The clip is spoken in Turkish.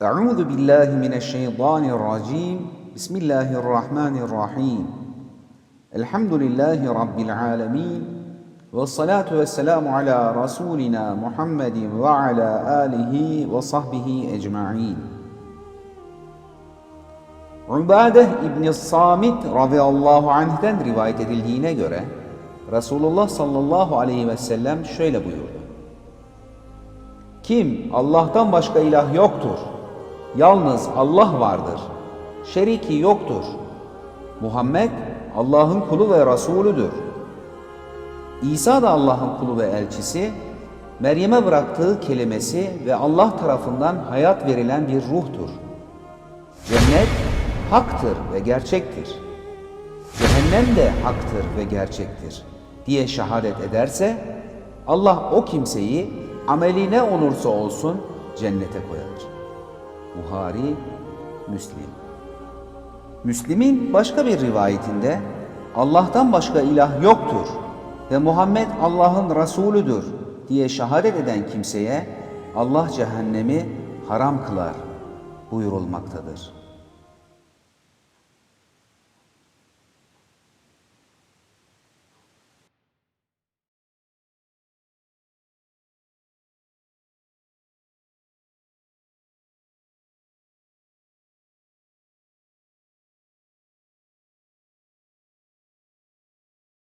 Euzu billahi mineşşeytanirracim. Bismillahirrahmanirrahim. Elhamdülillahi rabbil alamin. Ve salatu ve selamu ala Resulina Muhammedin ve ala alihi ve sahbihi ecma'in. Ubadeh İbni Samit radıyallahu anh'den rivayet edildiğine göre Resulullah sallallahu aleyhi ve sellem şöyle buyurdu. Kim Allah'tan başka ilah yoktur Yalnız Allah vardır. Şeriki yoktur. Muhammed Allah'ın kulu ve Resulüdür. İsa da Allah'ın kulu ve elçisi, Meryem'e bıraktığı kelimesi ve Allah tarafından hayat verilen bir ruhtur. Cennet haktır ve gerçektir. Cehennem de haktır ve gerçektir diye şehadet ederse Allah o kimseyi ameli ne olursa olsun cennete koyar. Buhari, Müslim. Müslim'in başka bir rivayetinde Allah'tan başka ilah yoktur ve Muhammed Allah'ın Resulüdür diye şehadet eden kimseye Allah cehennemi haram kılar buyurulmaktadır.